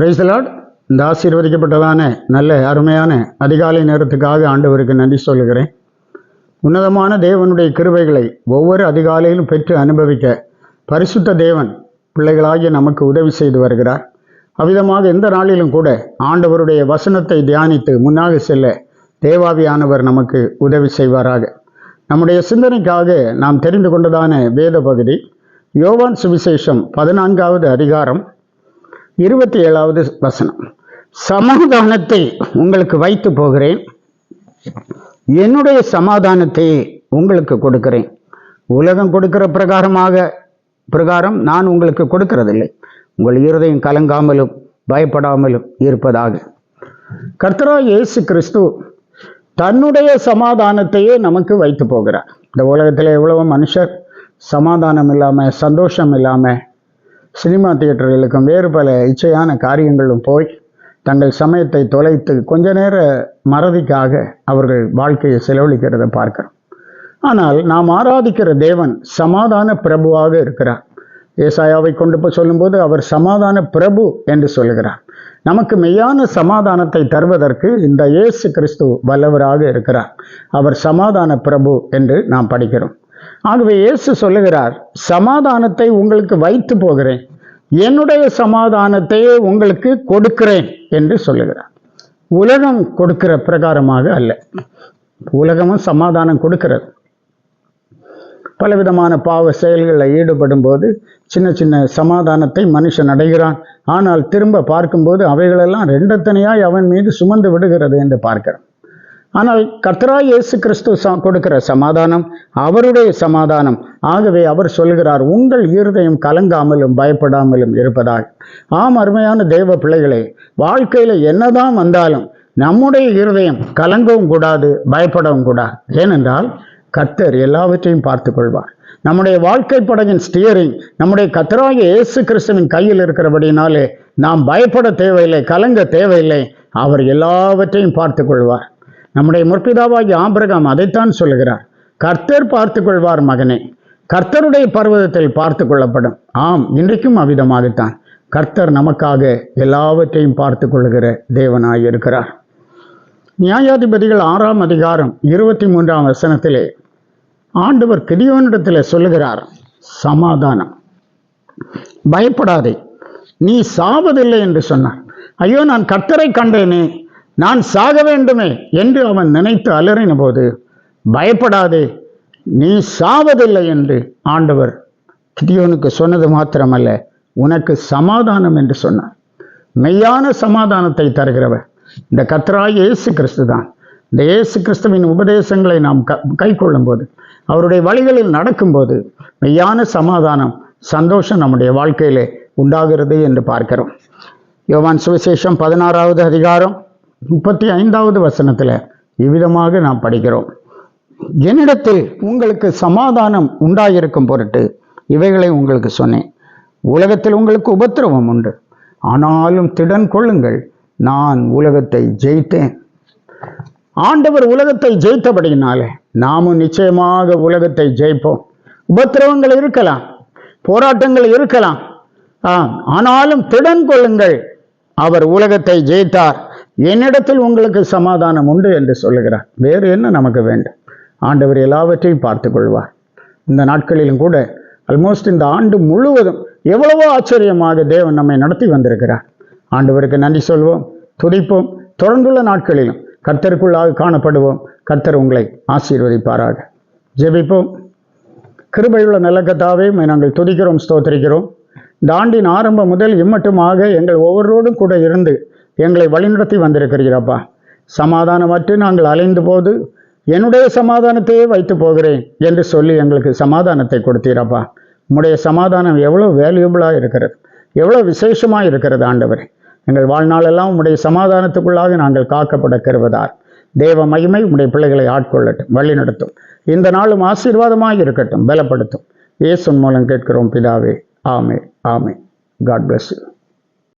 பிரைசலாட் இந்த ஆசீர்வதிக்கப்பட்டதான நல்ல அருமையான அதிகாலை நேரத்துக்காக ஆண்டவருக்கு நன்றி சொல்லுகிறேன். உன்னதமான தேவனுடைய கிருபைகளை ஒவ்வொரு அதிகாலையிலும் பெற்று அனுபவிக்க பரிசுத்த தேவன் பிள்ளைகளாகிய நமக்கு உதவி செய்து வருகிறார். அவ்விதமாக எந்த நாளிலும் கூட ஆண்டவருடைய வசனத்தை தியானித்து முன்னாக செல்ல தேவாவியானவர் நமக்கு உதவி செய்வாராக. நம்முடைய சிந்தனைக்காக நாம் தெரிந்து கொண்டதான வேத பகுதி யோவான் சுவிசேஷம் பதினான்காவது அதிகாரம் இருபத்தி ஏழாவது வசனம். சமாதானத்தை உங்களுக்கு வைத்து போகிறேன். என்னுடைய சமாதானத்தை உங்களுக்கு கொடுக்கிறேன். உலகம் கொடுக்கிற பிரகாரமாக பிரகாரம் நான் உங்களுக்கு கொடுக்கிறதில்லை. உங்கள் இருதயம் கலங்காமலும் பயப்படாமலும் இருப்பதாக. கர்த்தரா இயேசு கிறிஸ்து தன்னுடைய சமாதானத்தையே நமக்கு வைத்து போகிறார். இந்த உலகத்தில் எவ்வளவோ மனுஷர் சமாதானம் இல்லாமல் சந்தோஷம் இல்லாமல் சினிமா தியேட்டர்களுக்கும் வேறு பல இச்சையான காரியங்களும் போய் தங்கள் சமயத்தை தொலைத்து கொஞ்ச நேர மறதிக்காக அவர்கள் வாழ்க்கையை செலவழிக்கிறதை பார்க்கிறோம். ஆனால் நாம் ஆராதிக்கிற தேவன் சமாதான பிரபுவாக இருக்கிறார். ஏசாயாவை கொண்டு போய் சொல்லும்போது அவர் சமாதான பிரபு என்று சொல்லுகிறார். நமக்கு மெய்யான சமாதானத்தை தருவதற்கு இந்த இயேசு கிறிஸ்து வல்லவராக இருக்கிறார். அவர் சமாதான பிரபு என்று நாம் படிக்கிறோம். ஆகவே இயேசு சொல்லுகிறார் சமாதானத்தை உங்களுக்கு வைத்து போகிறேன். என்னுடைய சமாதானத்தையே உங்களுக்கு கொடுக்கிறேன் என்று சொல்லுகிறார். உலகம் கொடுக்கிற பிரகாரமாக அல்ல. உலகமும் சமாதானம் கொடுக்கிறது. பலவிதமான பாவ செயல்களில் ஈடுபடும் போது சின்ன சின்ன சமாதானத்தை மனுஷன் அடைகிறான். ஆனால் திரும்ப பார்க்கும்போது அவைகளெல்லாம் ரெண்டத்தனையாய் அவன் மீது சுமந்து விடுகிறது என்று பார்க்கிறான் ஆனால் கர்த்தராய் இயேசு கிறிஸ்து கொடுக்கிற சமாதானம் அவருடைய சமாதானம். ஆகவே அவர் சொல்கிறார் உங்கள் இருதயம் கலங்காமலும் பயப்படாமலும் இருப்பதால். ஆம் அருமையான தெய்வ பிள்ளைகளே வாழ்க்கையில் என்னதான் வந்தாலும் நம்முடைய இருதயம் கலங்கவும் கூடாது பயப்படவும் கூடாது. ஏனென்றால் கர்த்தர் எல்லாவற்றையும் பார்த்து கொள்வார். நம்முடைய வாழ்க்கை படகின் ஸ்டியரிங் நம்முடைய கத்தராகிய இயேசு கிறிஸ்துவின் கையில் இருக்கிறபடினாலே நாம் பயப்பட தேவையில்லை கலங்க தேவையில்லை. அவர் எல்லாவற்றையும் பார்த்து கொள்வார். நம்முடைய முற்பிதாவாகி ஆபிரகாம் அதைத்தான் சொல்லுகிறார். கர்த்தர் பார்த்து கொள்வார் மகனே. கர்த்தருடைய பர்வதத்தில் பார்த்து கொள்ளப்படும். ஆம் இன்றைக்கும் அவ்விதமாகத்தான். கர்த்தர் நமக்காக எல்லாவற்றையும் பார்த்து கொள்ளுகிற தேவனாய் இருக்கிறார். நியாயாதிபதிகள் ஆறாம் அதிகாரம் இருபத்தி மூன்றாம் வசனத்திலே ஆண்டவர் கிதியோனிடத்தில் சொல்லுகிறார். சமாதானம். பயப்படாதே. நீ சாவதில்லை என்று சொன்னார். ஐயோ நான் கர்த்தரை கண்டேனே. நான் சாக வேண்டுமே என்று அவன் நினைத்து அலறின போது பயப்படாதே நீ சாவதில்லை என்று ஆண்டவர் கிதியோனுக்கு சொன்னது மாத்திரமல்ல உனக்கு சமாதானம் என்று சொன்னார். மெய்யான சமாதானத்தை தருகிறவர். இந்த கத்ராய் இயேசு கிறிஸ்து தான். இந்த இயேசு கிறிஸ்துவின் உபதேசங்களை நாம் க கை கொள்ளும்போது அவருடைய வழிகளில் நடக்கும்போது மெய்யான சமாதானம் சந்தோஷம் நம்முடைய வாழ்க்கையிலே உண்டாகிறது என்று பார்க்கிறோம். யோவான் சுவிசேஷம் பதினாறாவது அதிகாரம் முப்பத்தி ஐந்தாவது வசனத்தில் இவ்விதமாக நாம் படிக்கிறோம். என்னிடத்தில் உங்களுக்கு சமாதானம் உண்டாயிருக்கும் பொருட்டு இவைகளை உங்களுக்கு சொன்னேன். உலகத்தில் உங்களுக்கு உபத்திரவம் உண்டு. ஆனாலும் திடன் கொள்ளுங்கள் நான் உலகத்தை ஜெயித்தேன். ஆண்டவர் உலகத்தை ஜெயித்தபடியினாலே நாமும் நிச்சயமாக உலகத்தை ஜெயிப்போம். உபத்திரவங்கள் இருக்கலாம் போராட்டங்கள் இருக்கலாம். ஆ ஆனாலும் திடன் கொள்ளுங்கள் அவர் உலகத்தை ஜெயித்தார். என்னிடத்தில் உங்களுக்கு சமாதானம் உண்டு என்று சொல்லுகிறார். வேறு என்ன நமக்கு வேண்டும்? ஆண்டவர் எல்லாவற்றையும் பார்த்து கொள்வார். இந்த நாட்களிலும் கூட ஆல்மோஸ்ட் இந்த ஆண்டு முழுவதும் எவ்வளவோ ஆச்சரியமாக தேவன் நம்மை நடத்தி வந்திருக்கிறார். ஆண்டவருக்கு நன்றி சொல்வோம் துதிப்போம். தொடர்ந்துள்ள நாட்களிலும் கர்த்தருக்குள்ளாக காணப்படுவோம். கர்த்தர் உங்களை ஆசீர்வதிப்பாராக. ஜெபிப்போம். கிருபையுள்ள நல்ல நாங்கள் துதிக்கிறோம் ஸ்தோத்திரிக்கிறோம். இந்த ஆண்டின் ஆரம்பம் முதல் இம்மட்டுமாக எங்கள் ஒவ்வொருவரோடும் கூட இருந்து எங்களை வழிநடத்தி வந்திருக்கிறீரப்பா. சமாதானமற்று நாங்கள் அலைந்து போது என்னுடைய சமாதானத்தையே வைத்து போகிறேன் என்று சொல்லி எங்களுக்கு சமாதானத்தை கொடுத்தீரப்பா. உம்முடைய சமாதானம் எவ்வளோ வேல்யூபிளாக இருக்கிறது. எவ்வளோ விசேஷமாக இருக்கிறது ஆண்டவரே. எங்கள் வாழ்நாளெல்லாம் உம்முடைய சமாதானத்துக்குள்ளாக நாங்கள் காக்கப்பட கருவதார் தேவ மகிமை உம்முடைய பிள்ளைகளை ஆட்கொள்ளட்டும் வழிநடத்தும். இந்த நாளும் ஆசீர்வாதமாக இருக்கட்டும் பலப்படுத்தும். இயேசுன் மூலம் கேட்கிறோம் பிதாவே. ஆமே ஆமே காட் பிளஸ் யூ